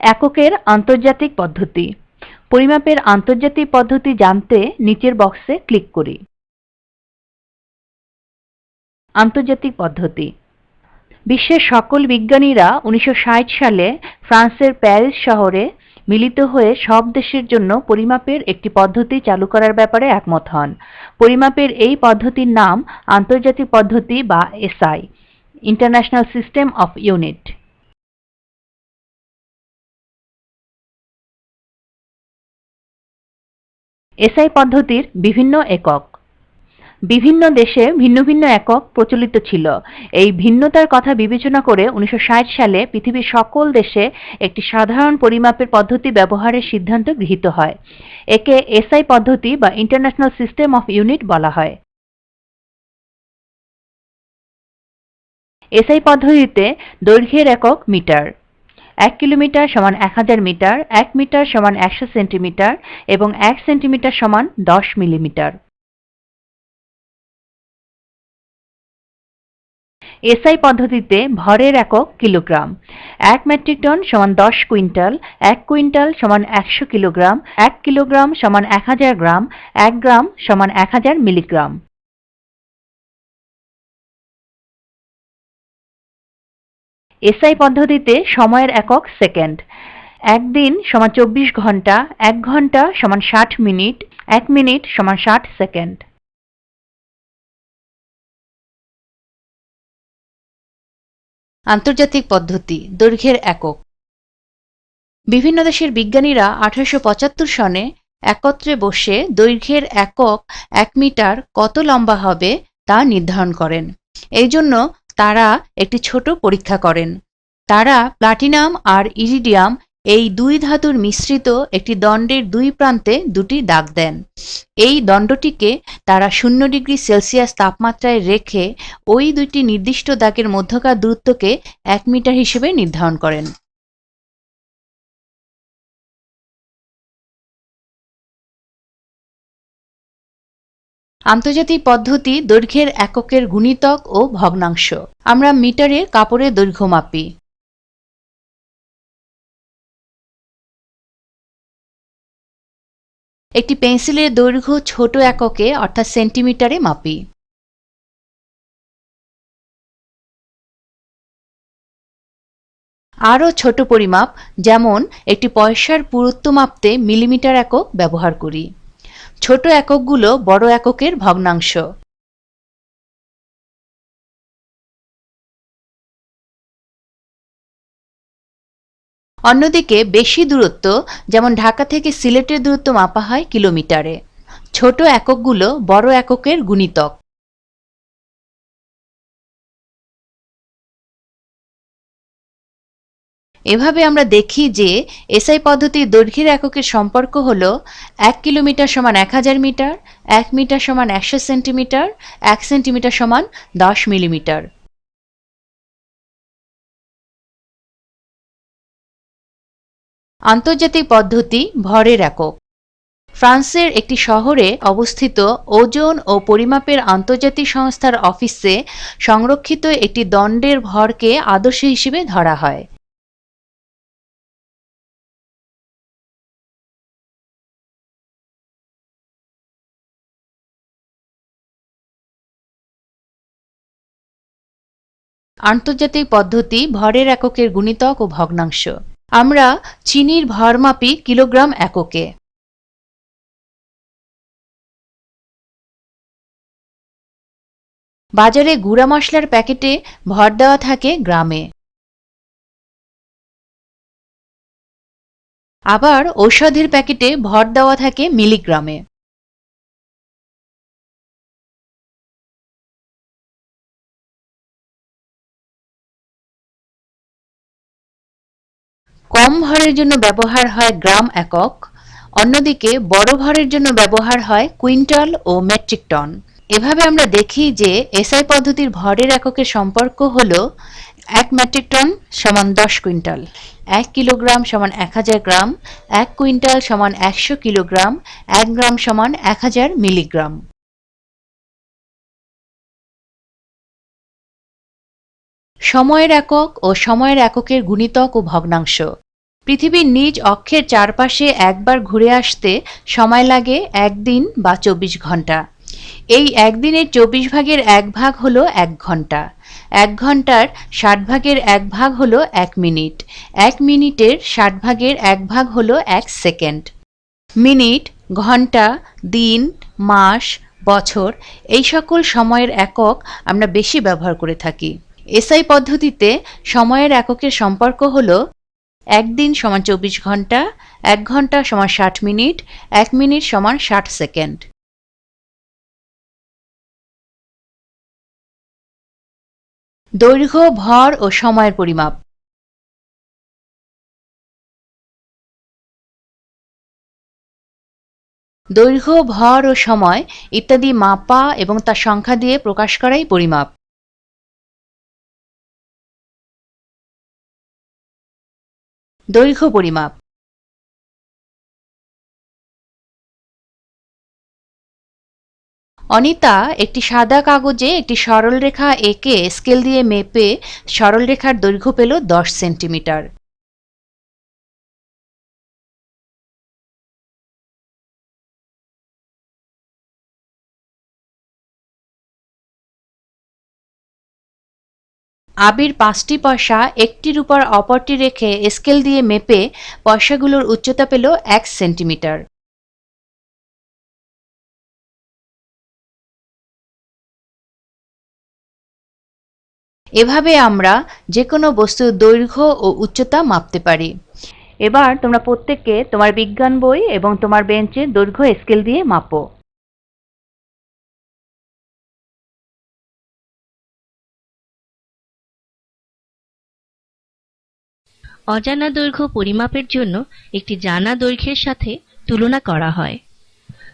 এককের আন্তর্জাতিক পদ্ধতি। পরিমাপের আন্তর্জাতিক পদ্ধতি জানতে নিচের বক্সে ক্লিক করি। আন্তর্জাতিক পদ্ধতি। বিশ্বের সকল বিজ্ঞানীরা উনিশশো ষাট সালে ফ্রান্সের প্যারিস শহরে মিলিত হয়ে সব দেশের জন্য পরিমাপের একটি পদ্ধতি চালু করার ব্যাপারে একমত হন। পরিমাপের এই পদ্ধতির নাম আন্তর্জাতিক পদ্ধতি বা SI, international system of unit. SI পদ্ধতির বিভিন্ন একক। বিভিন্ন দেশে ভিন্ন ভিন্ন একক প্রচলিত ছিল। এই ভিন্নতার কথা বিবেচনা করে উনিশশো ষাট সালে পৃথিবীর সকল দেশে একটি সাধারণ পরিমাপের পদ্ধতি ব্যবহারের সিদ্ধান্ত গৃহীত হয়। একে এসআই পদ্ধতি বা ইন্টারন্যাশনাল সিস্টেম অফ ইউনিট বলা হয়। এসআই পদ্ধতিতে দৈর্ঘ্যের একক মিটার। এক কিলোমিটার সমান এক হাজার মিটার, এক মিটার সমান একশো সেন্টিমিটার এবং এক সেন্টিমিটার সমান দশ মিলিমিটার। এসআই পদ্ধতিতে ভরের একক কিলোগ্রাম। এক মেট্রিক টন সমান দশ কুইন্টাল, এক কুইন্টাল সমান একশো কিলোগ্রাম, এক কিলোগ্রাম সমান এক হাজার গ্রাম, এক গ্রাম সমান এক হাজার মিলিগ্রাম। এসআই পদ্ধতিতে সময়ের একক সেকেন্ড। একদিন সমান চব্বিশ ঘণ্টা, এক ঘণ্টা সমান ষাট মিনিট, এক মিনিট সমান ষাট সেকেন্ড। আন্তর্জাতিক পদ্ধতি, দৈর্ঘ্যের একক। বিভিন্ন দেশের বিজ্ঞানীরা আঠারোশো পঁচাত্তর সনে একত্রে বসে দৈর্ঘ্যের একক এক মিটার কত লম্বা হবে তা নির্ধারণ করেন। এই জন্য তারা একটি ছোট পরীক্ষা করেন। তারা প্লাটিনাম আর ইরিডিয়াম, এই দুই ধাতুর মিশ্রিত একটি দণ্ডের দুই প্রান্তে দুটি দাগ দেন। এই দণ্ডটিকে তারা শূন্য ডিগ্রি সেলসিয়াস তাপমাত্রায় রেখে ওই দুইটি নির্দিষ্ট দাগের মধ্যকার দূরত্বকে এক মিটার হিসেবে নির্ধারণ করেন। আন্তর্জাতিক পদ্ধতি দৈর্ঘ্যের এককের গুণিতক ও ভগ্নাংশ। আমরা মিটারে কাপড়ের দৈর্ঘ্য মাপি। একটি পেন্সিলের দৈর্ঘ্য ছোট এককে, অর্থাৎ সেন্টিমিটারে মাপি। আরও ছোট পরিমাপ, যেমন একটি পয়সার পুরুত্ব মাপতে মিলিমিটার একক ব্যবহার করি। ছোট এককগুলো বড় এককের ভগ্নাংশ। অন্যদিকে বেশি দূরত্ব, যেমন ঢাকা থেকে সিলেটের দূরত্ব মাপা হয় কিলোমিটারে। ছোট এককগুলো বড় এককের গুণিতক। এভাবে আমরা দেখি যে এসআই পদ্ধতির দৈর্ঘ্যের এককের সম্পর্ক হল এক কিলোমিটার সমান এক হাজার মিটার, এক মিটার সমান একশো সেন্টিমিটার, এক সেন্টিমিটার সমান দশ মিলিমিটার। আন্তর্জাতিক পদ্ধতি ভরের একক। ফ্রান্সের একটি শহরে অবস্থিত ওজন ও পরিমাপের আন্তর্জাতিক সংস্থার অফিসে সংরক্ষিত একটি দণ্ডের ভরকে আদর্শ হিসেবে ধরা হয়। আন্তর্জাতিক পদ্ধতি ভরের এককের গুণিতক ও ভগ্নাংশ। আমরা চিনির ভর মাপি কিলোগ্রাম এককে। বাজারে গুঁড়া মশলার প্যাকেটে ভর দেওয়া থাকে গ্রামে। আবার ঔষধের প্যাকেটে ভর দেওয়া থাকে মিলিগ্রামে। কম ভরের জন্য ব্যবহার হয় গ্রাম একক, অন্যদিকে বড় ভরের জন্য ব্যবহার হয় কুইন্টাল ও মেট্রিক টন। এভাবে আমরা দেখি যে এসআই পদ্ধতির ভরের এককের সম্পর্ক হল এক মেট্রিক টন সমান দশ কুইন্টাল, এক কিলোগ্রাম সমান এক হাজার গ্রাম, এক কুইন্টাল সমান একশো কিলোগ্রাম, এক গ্রাম সমান এক হাজার মিলিগ্রাম। সময়ের একক ও সময়ের এককের গুণিতক ও ভগ্নাংশ। পৃথিবীর নিজ অক্ষের চারপাশে একবার ঘুরে আসতে সময় লাগে একদিন বা চব্বিশ ঘণ্টা। এই একদিনের চব্বিশ ভাগের এক ভাগ হলো এক ঘণ্টা। এক ঘণ্টার ষাট ভাগের এক ভাগ হলো এক মিনিট। এক মিনিটের ষাট ভাগের এক ভাগ হলো এক সেকেন্ড। মিনিট, ঘণ্টা, দিন, মাস, বছর এই সকল সময়ের একক আমরা বেশি ব্যবহার করে থাকি। এসআই পদ্ধতিতে সময়ের এককের সম্পর্ক হল একদিন সমান চব্বিশ ঘণ্টা, এক ঘণ্টা সমান ষাট মিনিট, এক মিনিট সমান ষাট সেকেন্ড। দৈর্ঘ্য, ভর ও সময়ের পরিমাপ। দৈর্ঘ্য, ভর ও সময় ইত্যাদি মাপা এবং তার সংখ্যা দিয়ে প্রকাশ করাই পরিমাপ। দৈর্ঘ্য পরিমাপ। অনিতা, একটি সাদা কাগজে একটি সরলরেখা এঁকে স্কেল দিয়ে মেপে সরলরেখার দৈর্ঘ্য পেল দশ সেন্টিমিটার। আবির পাঁচটি পয়সা, একটির উপর অপরটি রেখে স্কেল দিয়ে মেপে পয়সাগুলোর উচ্চতা পেল এক সেন্টিমিটার। এভাবে আমরা যে কোনো বস্তুর দৈর্ঘ্য ও উচ্চতা মাপতে পারি। এবার তোমরা প্রত্যেককে তোমার বিজ্ঞান বই এবং তোমার বেঞ্চে দৈর্ঘ্য স্কেল দিয়ে মাপো। অজানা দৈর্ঘ্য পরিমাপের জন্য একটি জানা দৈর্ঘ্যের সাথে তুলনা করা হয়।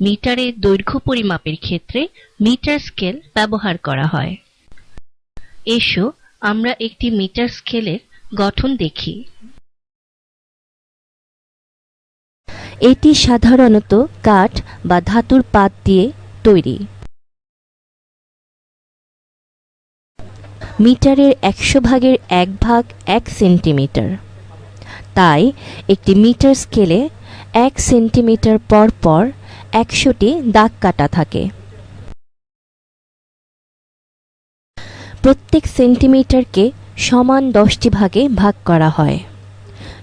মিটারে দৈর্ঘ্য পরিমাপের ক্ষেত্রে মিটার স্কেল ব্যবহার করা হয়। এসো, আমরা একটি মিটার স্কেলের গঠন দেখি। এটি সাধারণত কাঠ বা ধাতুর পাত দিয়ে তৈরি। মিটারের একশো ভাগের এক ভাগ এক সেন্টিমিটার। তাই একটি মিটার স্কেলে এক সেন্টিমিটার পর পর একশোটি দাগ কাটা থাকে। প্রত্যেক সেন্টিমিটারকে সমান দশটি ভাগে ভাগ করা হয়।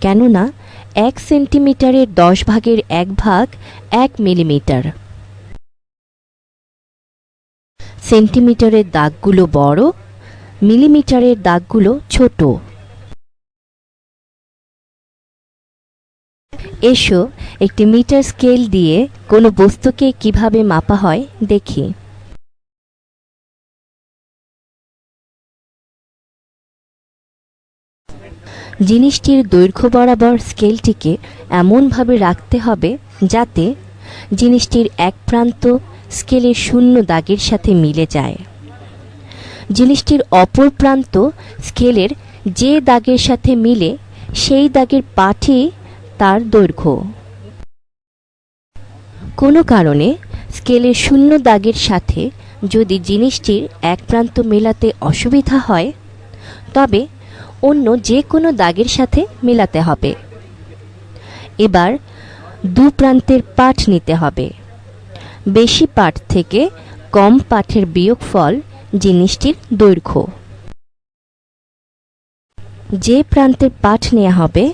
কেননা এক সেন্টিমিটারের দশ ভাগের এক ভাগ এক মিলিমিটার। সেন্টিমিটারের দাগগুলো বড়, মিলিমিটারের দাগগুলো ছোট। এসো, একটি মিটার স্কেল দিয়ে কোনো বস্তুকে কীভাবে মাপা হয় দেখি। জিনিসটির দৈর্ঘ্য বরাবর স্কেলটিকে এমনভাবে রাখতে হবে যাতে জিনিসটির এক প্রান্ত স্কেলের শূন্য দাগের সাথে মিলে যায়। জিনিসটির অপর প্রান্ত স্কেলের যে দাগের সাথে মিলে সেই দাগের পাঠই তার দৈর্ঘ্য। কোনো কারণে স্কেলের শূন্য দাগের সাথে যদি জিনিসটির এক প্রান্ত মেলাতে অসুবিধা হয়, তবে অন্য যে কোনো দাগের সাথে মেলাতে হবে। এবার দু প্রান্তের পাঠ নিতে হবে। বেশি পাঠ থেকে কম পাঠের বিয়োগফল জিনিসটির দৈর্ঘ্য। যে প্রান্তের পাঠ নেওয়া হবে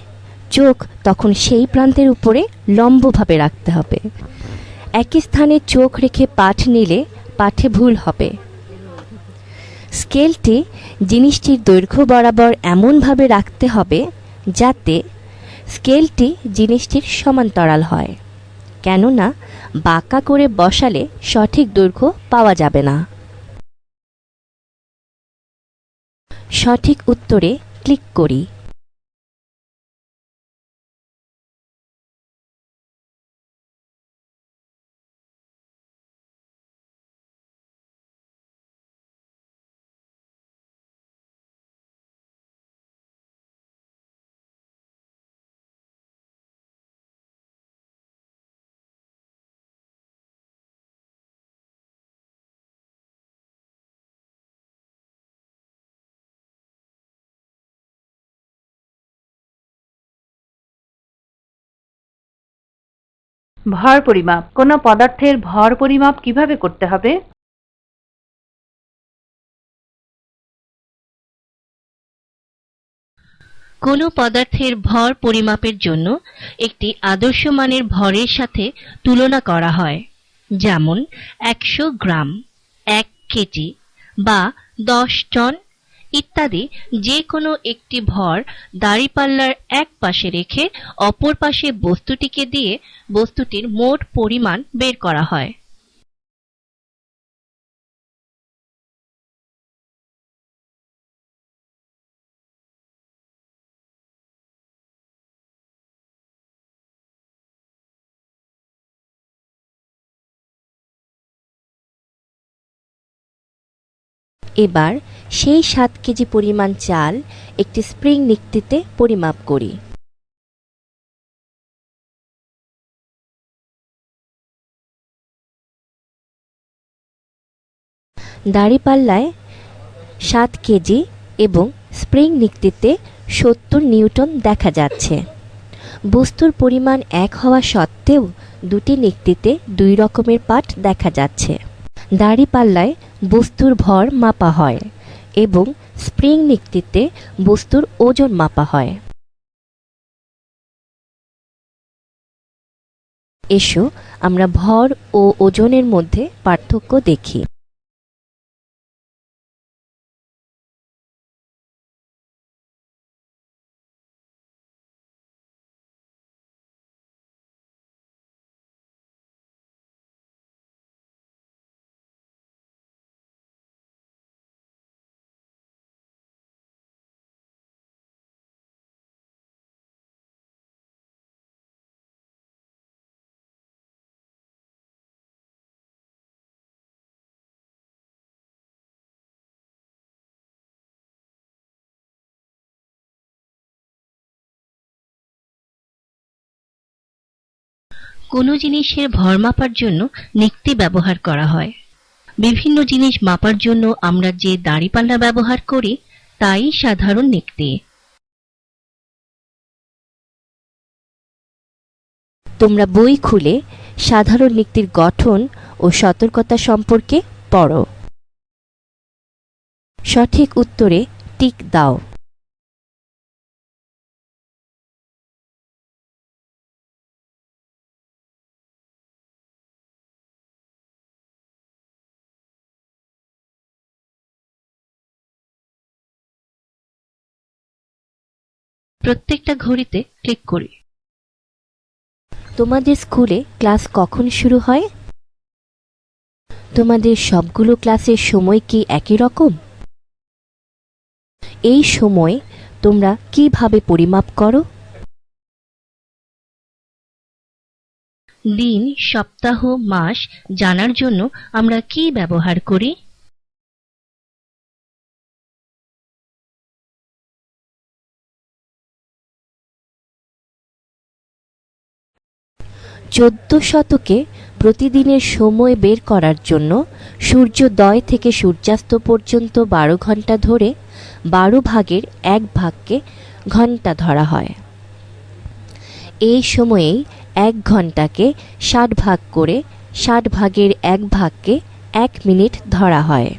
চোখ তখন সেই প্রান্তের উপরে লম্বভাবে রাখতে হবে। একই স্থানে চোখ রেখে পাঠ নিলে পাঠে ভুল হবে। স্কেলটি জিনিসটির দৈর্ঘ্য বরাবর এমনভাবে রাখতে হবে যাতে স্কেলটি জিনিসটির সমান্তরাল হয়। কেননা, বাঁকা করে বসালে সঠিক দৈর্ঘ্য পাওয়া যাবে না। সঠিক উত্তরে ক্লিক করি। ভর পরিমাপ। কোনো পদার্থের ভর পরিমাপ কীভাবে করতে হবে? কোনো পদার্থের ভর পরিমাপের জন্য একটি আদর্শ মানের ভরের সাথে তুলনা করা হয়। যেমন, একশো গ্রাম, এক কেজি বা দশ টন ইত্যাদি যে কোনো একটি ভর দাড়িপাল্লার এক পাশে রেখে অপর পাশে বস্তুটিকে দিয়ে বস্তুটির মোট পরিমাণ বের করা হয়। এবার সেই সাত কেজি পরিমাণ চাল একটি স্প্রিং নিক্তিতে পরিমাপ করি। দাড়িপাল্লায় সাত কেজি এবং স্প্রিং নিক্তিতে সত্তর নিউটন দেখা যাচ্ছে। বস্তুর পরিমাণ এক হওয়া সত্ত্বেও দুটি নিক্তিতে দুই রকমের পাঠ দেখা যাচ্ছে। দাড়িপাল্লায় বস্তুর ভর মাপা হয় এবং স্প্রিং নিক্তিতে বস্তুর ওজন মাপা হয়। এসো আমরা ভর ও ওজনের মধ্যে পার্থক্য দেখি। কোনো জিনিসের ভর মাপার জন্য নিক্তি ব্যবহার করা হয়। বিভিন্ন জিনিস মাপার জন্য আমরা যে দাঁড়িপাল্লা ব্যবহার করি, তাই সাধারণ নিক্তি তোমরা বই খুলে সাধারণ নিক্তির গঠন ও সতর্কতা সম্পর্কে পড়ো। সঠিক উত্তরে টিক দাও। প্রত্যেকটা ঘড়িতে ক্লিক করি। তোমাদের স্কুলে ক্লাস কখন শুরু হয়? তোমাদের সবগুলো ক্লাসের সময় কি একই রকম? এই সময় তোমরা কীভাবে পরিমাপ করো? দিন সপ্তাহ মাস জানার জন্য আমরা কি ব্যবহার করি? চোদ্দ শতকে প্রতিদিনের সময় বের করার জন্য সূর্যোদয় থেকে সূর্যাস্ত পর্যন্ত বারো ঘণ্টা ধরে বারো ভাগের এক ভাগকে ঘণ্টা ধরা হয়। এই সময়েই এক ঘন্টাকে ষাট ভাগ করে ষাট ভাগের এক ভাগকে এক মিনিট ধরা হয়।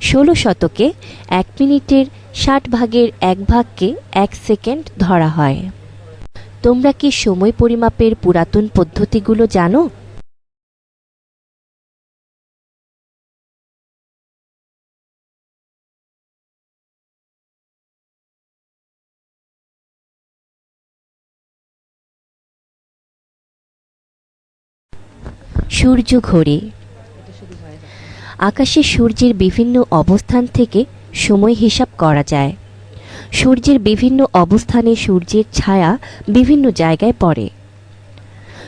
ষোলো শতকে এক মিনিটের ষাট ভাগের এক ভাগকে এক সেকেন্ড ধরা হয়। তোমরা কি সময় পরিমাপের পুরাতন পদ্ধতিগুলো জানো? সূর্য ঘড়ি। আকাশে সূর্যের বিভিন্ন অবস্থান থেকে সময় হিসাব করা যায়। সূর্যের বিভিন্ন অবস্থানে সূর্যের ছায়া বিভিন্ন জায়গায় পড়ে।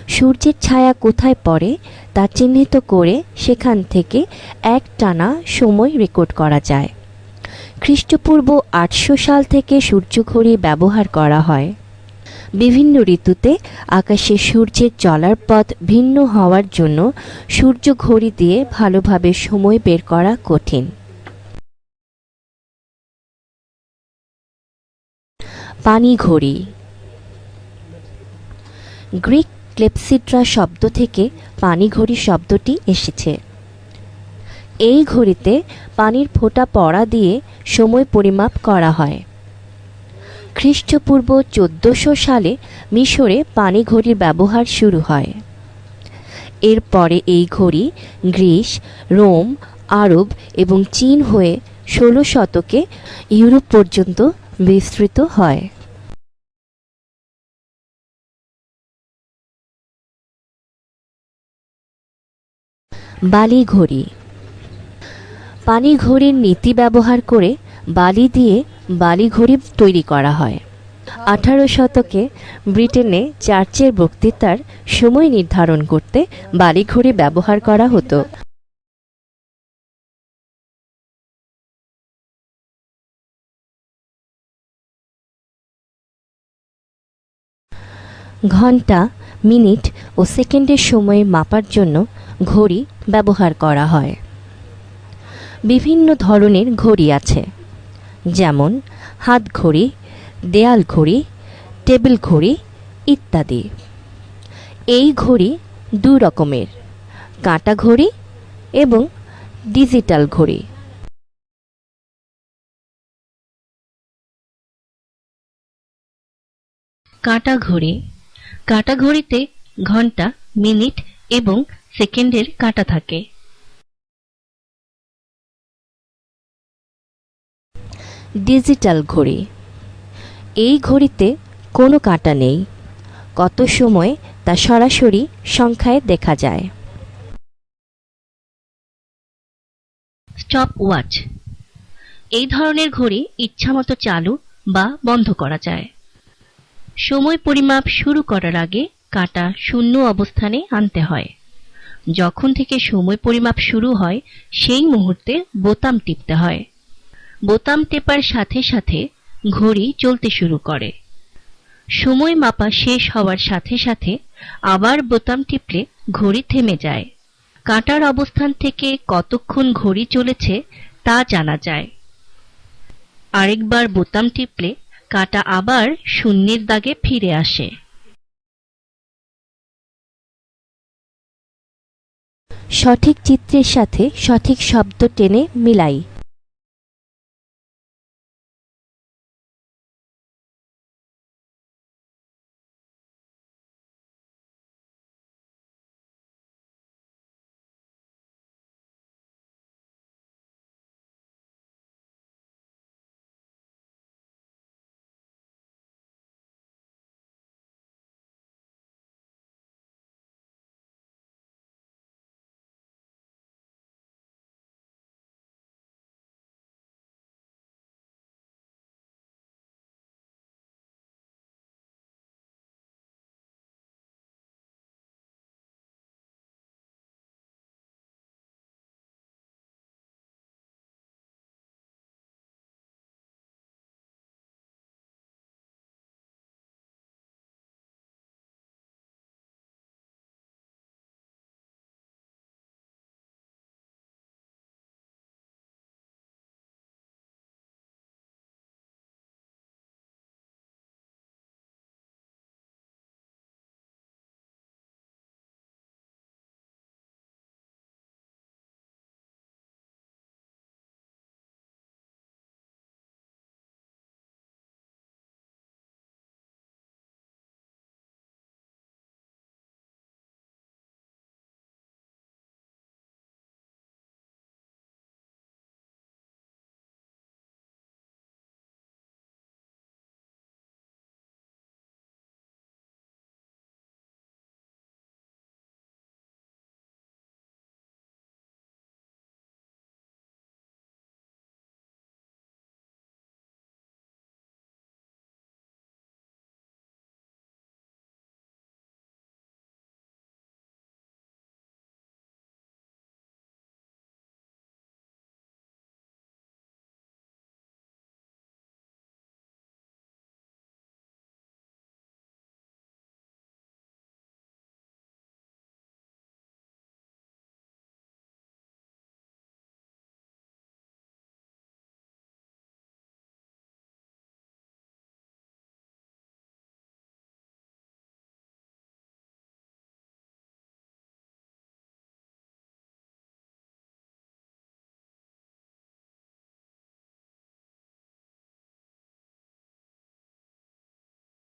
সূর্যের ছায়া কোথায় পড়ে তা চিহ্নিত করে সেখান থেকে এক টানা সময় রেকর্ড করা যায়। খ্রিস্টপূর্ব আটশো সাল থেকে সূর্যঘড়ি ব্যবহার করা হয়। বিভিন্ন ঋতুতে আকাশে সূর্যের চলার পথ ভিন্ন হওয়ার জন্য সূর্য ঘড়ি দিয়ে ভালোভাবে সময় বের করা কঠিন। পানি ঘড়ি। গ্রিক ক্লেপসিড্রা শব্দ থেকে পানি ঘড়ি শব্দটি এসেছে। এই ঘড়িতে পানির ফোঁটা পড়া দিয়ে সময় পরিমাপ করা হয়। খ্রিস্টপূর্ব চোদ্দোশো সালে মিশরে পানি ঘড়ির ব্যবহার শুরু হয়। এরপরে এই ঘড়ি গ্রিস, রোম, আরব এবং চীন হয়ে ষোলো শতকে ইউরোপ পর্যন্ত বিস্তৃত হয়। বালি ঘড়ি পানি ঘড়ির নীতি ব্যবহার করে বালি দিয়ে বালি ঘড়ি তৈরি করা হয়। আঠারো শতকে ব্রিটেনে চার্চের বক্তৃতার সময় নির্ধারণ করতে বালি ঘড়ি ব্যবহার করা হতো। ঘণ্টা, মিনিট ও সেকেন্ডের সময় মাপার জন্য ঘড়ি ব্যবহার করা হয়। বিভিন্ন ধরনের ঘড়ি আছে, যেমন হাত ঘড়ি, দেয়াল ঘড়ি, টেবিল ঘড়ি ইত্যাদি। এই ঘড়ি দু রকমের, কাঁটা ঘড়ি এবং ডিজিটাল ঘড়ি। কাঁটা ঘড়ি, কাঁটা ঘড়িতে ঘণ্টা, মিনিট এবং সেকেন্ডের কাঁটা থাকে। ডিজিটাল ঘড়ি। এই ঘড়িতে কোনো কাঁটা নেই। কত সময় তা সরাসরি সংখ্যায় দেখা যায়। Stopwatch. এই ধরনের ঘড়ি ইচ্ছামতো চালু বা বন্ধ করা যায়। সময় পরিমাপ শুরু করার আগে কাঁটা শূন্য অবস্থানে আনতে হয়। যখন থেকে সময় পরিমাপ শুরু হয়, সেই মুহূর্তে বোতাম টিপতে হয়। বোতাম টেপার সাথে সাথে ঘড়ি চলতে শুরু করে। সময় মাপা শেষ হওয়ার সাথে সাথে আবার বোতাম টিপলে ঘড়ি থেমে যায়। কাঁটার অবস্থান থেকে কতক্ষণ ঘড়ি চলেছে তা জানা যায়। আরেকবার বোতাম টিপলে কাঁটা আবার শূন্যের দাগে ফিরে আসে। সঠিক চিত্রের সাথে সঠিক শব্দ টেনে মিলাই।